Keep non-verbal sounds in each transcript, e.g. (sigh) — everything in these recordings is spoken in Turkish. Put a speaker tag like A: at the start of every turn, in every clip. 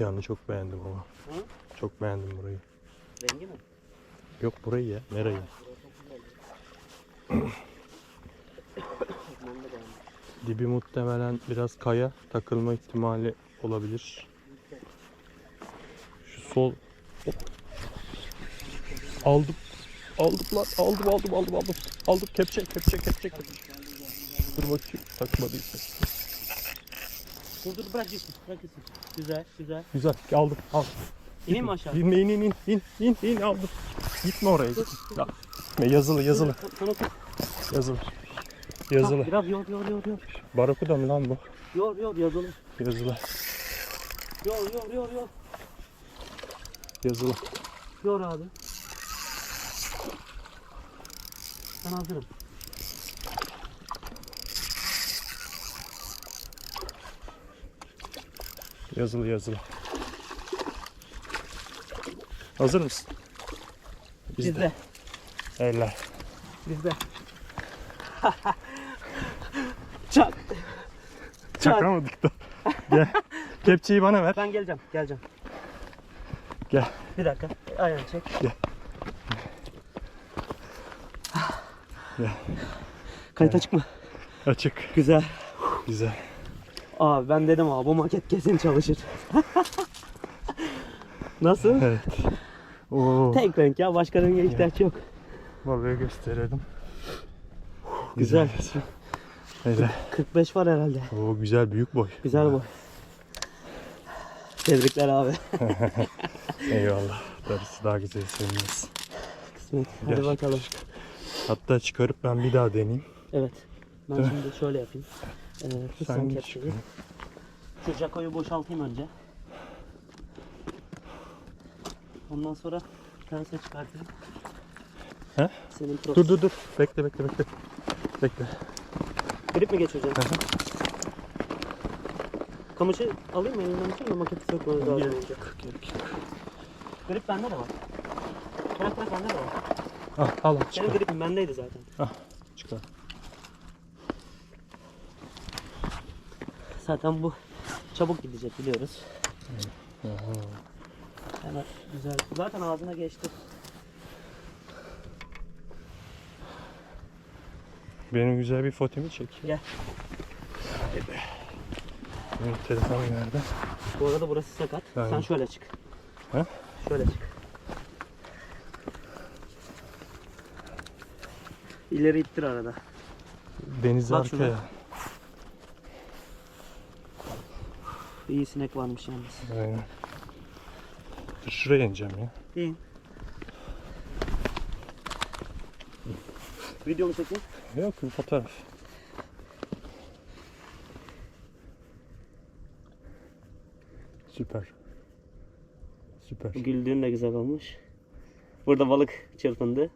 A: mekanı çok beğendim ama.
B: Hı?
A: Çok beğendim burayı.
B: Rengi mi?
A: Yok burayı ya. Merayı. Dibi muhtemelen biraz kaya. Takılma ihtimali olabilir. Şu sol. Hop. Aldım. Aldım lan. Aldım aldım aldım aldım. Aldım kepçe kepçe kepçe. kepçe. Dur bakayım takmadıysa.
B: Dur dur bırak gitsin. Bırak gitsin. Güzel güzel.
A: Güzel aldım al.
B: İneyim mi aşağı?
A: İn in in in in in in aldım. Gitme oraya. Gitme. Ya, gitme, Yazılı yazılı
B: Sana tut.
A: yazılı.
B: Ha,
A: Yazılı.
B: Biraz yor yor yor yor.
A: Barakuda mı lan bu?
B: Yor yor yazılı.
A: Yazılı.
B: Yor yor yor yor.
A: Yazılı.
B: Yor abi. Ben hazırım.
A: Yazılı yazılı. Hazır mısın?
B: Bizde.
A: Eller.
B: Bizde. (laughs) Çak. Çak.
A: Çakamadık da. Gel. Kepçeyi bana ver.
B: Ben geleceğim. Geleceğim.
A: Gel.
B: Bir dakika. Ayağını çek.
A: Gel. Gel.
B: Kayıt açık mı?
A: Açık.
B: Güzel.
A: Güzel.
B: Abi ben dedim abi bu maket kesin çalışır. (laughs) Nasıl?
A: Evet. Oo.
B: Tek renk ya başka renge ihtiyaç yok.
A: Balığı gösterelim.
B: Güzel.
A: Öyle.
B: 45 var herhalde.
A: Oo güzel büyük boy.
B: Güzel bu. Tebrikler abi. (laughs)
A: Eyvallah. Darısı daha güzel seviniriz.
B: Kısmet. Hadi
A: Gel.
B: bakalım.
A: Hatta çıkarıp ben bir daha deneyeyim.
B: Evet. Ben şimdi şöyle yapayım. Ee, tut sen kepçeyi. Şu jakoyu boşaltayım önce. Ondan sonra pense çıkartayım.
A: He?
B: Senin pro...
A: Dur dur dur. Bekle bekle bekle. Bekle.
B: Grip mi geçireceğim?
A: Hı hı.
B: Kamışı alayım mı elimden tutayım mı maketi sökmeniz lazım
A: Gerek yok, gerek yok.
B: Grip bende de var. Bırak bırak bende de var.
A: Al al
B: Senin gripin bendeydi zaten.
A: Çıkar.
B: Zaten bu çabuk gidecek biliyoruz.
A: Aha.
B: Hemen güzel. Zaten ağzına geçti.
A: Benim güzel bir fotemi çek.
B: Gel.
A: Benim telefon nerede?
B: Bu arada burası sakat. Sen
A: Aynen.
B: şöyle çık.
A: He?
B: Şöyle çık. İleri ittir arada.
A: Deniz
B: Bak
A: arkaya.
B: İyi sinek varmış yalnız.
A: Aynen. Dur şuraya ineceğim ya.
B: İyi. Video mu çekeyim?
A: Yok bir fotoğraf. Süper. Süper.
B: Güldüğün de güzel olmuş. Burada balık çırpındı.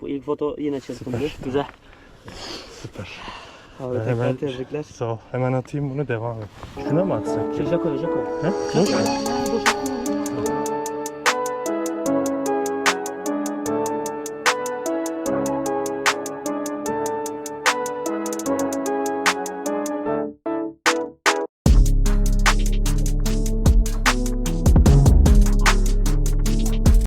B: Bu ilk foto yine çırpındı.
A: Süper.
B: Güzel.
A: Süper.
B: Abi tekrar
A: hemen-
B: tebrikler.
A: Sağ ol. Hemen atayım bunu devam et. Şuna mı atsak?
B: Şu Jaco, Jaco.
A: He?
B: Jaco. Boş-